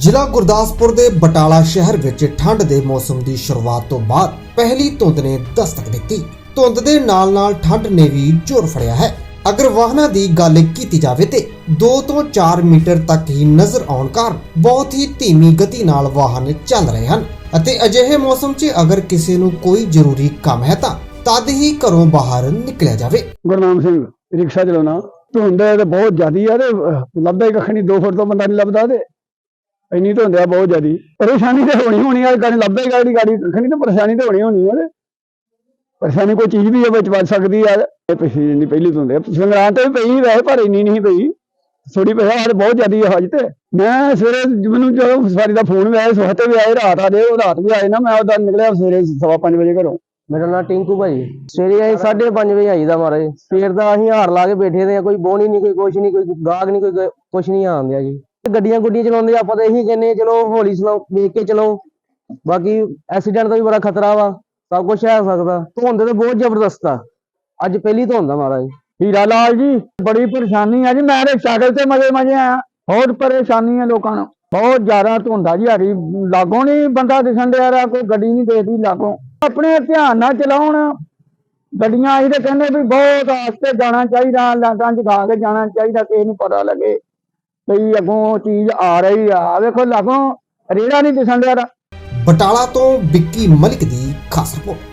ਜ਼ਿਲ੍ਹਾ ਗੁਰਦਾਸਪੁਰ ਦੇ ਬਟਾਲਾ ਸ਼ਹਿਰ ਵਿੱਚ ਠੰਡ ਦੇ ਮੌਸਮ ਦੀ ਸ਼ੁਰੂਆਤ ਤੋਂ ਬਾਅਦ ਪਹਿਲੀ ਧੁੰਦ ਨੇ ਦਸਤਕ ਦਿੱਤੀ। ਧੁੰਦ ਦੇ ਨਾਲ-ਨਾਲ ਠੰਡ ਨੇ ਵੀ ਜ਼ੋਰ ਫੜਿਆ ਹੈ। ਅਗਰ ਵਾਹਨਾਂ ਦੀ ਗੱਲ ਕੀਤੀ ਜਾਵੇ ਤੇ 2 ਤੋਂ 4 ਮੀਟਰ ਤੱਕ ਹੀ ਨਜ਼ਰ ਆਉਣ ਕਾਰਨ ਬਹੁਤ ਹੀ ਧੀਮੀ ਗਤੀ ਨਾਲ ਵਾਹਨ ਚੱਲ ਰਹੇ ਹਨ ਅਤੇ ਅਜਿਹੇ ਮੌਸਮ 'ਚ ਅਗਰ ਕਿਸੇ ਨੂੰ ਕੋਈ ਜ਼ਰੂਰੀ ਕੰਮ ਹੈ ਤਾਂ ਤਦ ਹੀ ਘਰੋਂ ਬਾਹਰ ਨਿਕਲਿਆ ਜਾਵੇ। ਗੁਰਨਾਮ ਸਿੰਘ, ਰਿਕਸ਼ਾ ਚਲਾਉਣਾ। ਧੁੰਦ ਹੈ ਤੇ ਬਹੁਤ ਜ਼ਿਆਦੀ ਆ ਤੇ ਲੱਭਦਾ ਹੀ ਕੱਖ ਨਹੀਂ 2 ਫੁੱਟ ਤੋਂ ਬੰਦਾ ਨਹੀਂ ਲੱਭਦਾ ਤੇ ਇੰਨੀ ਧੁੰਦ ਆ ਬਹੁਤ ਜ਼ਿਆਦੀ। ਪਰੇਸ਼ਾਨੀ ਤੇ ਹੋਣੀ ਹੋਣੀ ਆ ਗਾੜੀ ਲੱਭਦਾ ਹੀ ਗਾੜੀ ਗਾੜੀ ਕੱਖ ਤੇ ਪਰੇਸ਼ਾਨੀ ਤੇ ਹੋਣੀ ਹੋਣੀ ਆ ਪਰੇਸ਼ਾਨੀ ਕੋਈ ਚੀਜ਼ ਵੀ ਆ ਵਿੱਚ ਵੱਜ ਸਕਦੀ ਆ। ਇਹ ਪਿਛਲੀ ਜਿੰਨੀ ਪਹਿਲੀ ਧੁੰਦ ਆ ਸੰਗਰਾਂਦ ਤੇ ਵੀ ਪਈ ਵੈਸੇ, ਪਰ ਇੰਨੀ ਨਹੀਂ ਪਈ। ਥੋੜੀ ਪਈ ਬਹੁਤ ਜ਼ਿਆਦੀ ਆ ਅੱਜ ਤੇ। ਮੈਂ ਸਵੇਰੇ ਮੈਨੂੰ ਜਦੋਂ ਸਵਾਰੀ ਦਾ ਫੋਨ ਵੀ ਆਇਆ ਸਵਖਤੇ ਵੀ ਆਏ, ਰਾਤ ਆ ਜੇ ਉਹ ਰਾਤ ਵੀ ਆਏ ਨਾ, ਮੈਂ ਉਹਦਾ ਨਿਕਲਿਆ ਸਵੇਰੇ ਸਵਾ ਪੰਜ ਵਜੇ ਘਰੋਂ। ਮੇਰਾ ਨਾਂ ਟਿੰਕੂ ਭਾਈ। ਸਵੇਰੇ ਅਸੀਂ 5:30 ਵਜੇ ਆਈਦਾ ਮਹਾਰਾਜ। ਸਵੇਰ ਦਾ ਅਸੀਂ ਹਾਰ ਲਾ ਕੇ ਬੈਠੇ ਦੇ ਕੋਈ ਬੋਣੀ ਨਹੀਂ, ਕੋਈ ਕੁਛ ਨਹੀਂ, ਕੋਈ ਗਾਹਕ ਨਹੀਂ, ਕੋਈ ਗ- ਕੁਛ ਨਹੀਂ ਆਉਂਦਿਆ ਜੀ। ਗੱਡੀਆਂ ਗੁੱਡੀਆਂ ਚਲਾਉਂਦੇ ਆਪਾਂ ਤਾਂ ਇਹੀ ਕਹਿੰਦੇ ਚਲੋ ਹੌਲੀ ਚਲਾਓ, ਵੇਖ ਕੇ ਚਲੋ ਬਾਕੀ ਐਕਸੀਡੈਂਟ ਦਾ ਵੀ ਬੜਾ ਖਤਰਾ ਵਾ, ਸਭ ਕੁਝ ਹੈ ਸਕਦਾ। ਧੁੰਦ ਤੇ ਬਹੁਤ ਜ਼ਬਰਦਸਤ ਆ। ਅੱਜ ਪਹਿਲੀ ਧੁੰਦ ਆ ਮਹਾਰਾਜ। ਹੀਰਾ ਲਾਲ ਜੀ, ਬੜੀ ਪਰੇਸ਼ਾਨੀ ਆ ਜੀ। ਮੈਂ ਰਿਕਸ਼ਾਕਲ ਤੇ ਮਜੇ ਮਜੇ ਆਇਆ। ਬਹੁਤ ਪਰੇਸ਼ਾਨੀ ਆ ਲੋਕਾਂ ਨੂੰ। ਬਹੁਤ ਜ਼ਿਆਦਾ ਧੁੰਦਾ ਜੀ ਹਰੀ। ਲਾਗੋਂ ਨਹੀਂ ਬੰਦਾ ਦਿਖਣ ਡਿਆ ਰਿਹਾ, ਕੋਈ ਗੱਡੀ ਨਹੀਂ ਦੇਖਦੀ ਲਾਗੋਂ। ਆਪਣੇ ਧਿਆਨ ਨਾਲ ਚਲਾਉਣ। ਗੱਡੀਆਂ ਆਈ ਕਹਿੰਦੇ ਵੀ ਬਹੁਤ ਆਸਤੇ ਜਾਣਾ ਚਾਹੀਦਾ ਲਾਗਾਂ ਚ ਗਾ ਕੇ ਜਾਣਾ ਚਾਹੀਦਾ, ਕਿਸੇ ਨੂੰ ਪਤਾ ਲੱਗੇ। ਕਈ ਅੱਗੋਂ ਚੀਜ਼ ਆ ਰਹੀ ਆ। ਵੇਖੋ ਲਾਗੋਂ ਰੇੜਾ ਨਹੀਂ ਦਿਸਣ ਡਿਆ ਬਟਾਲਾ ਤੋਂ ਵਿੱਕੀ ਮਲਿਕ ਦੀ ਖਾਸ ਰਿਪੋਰਟ।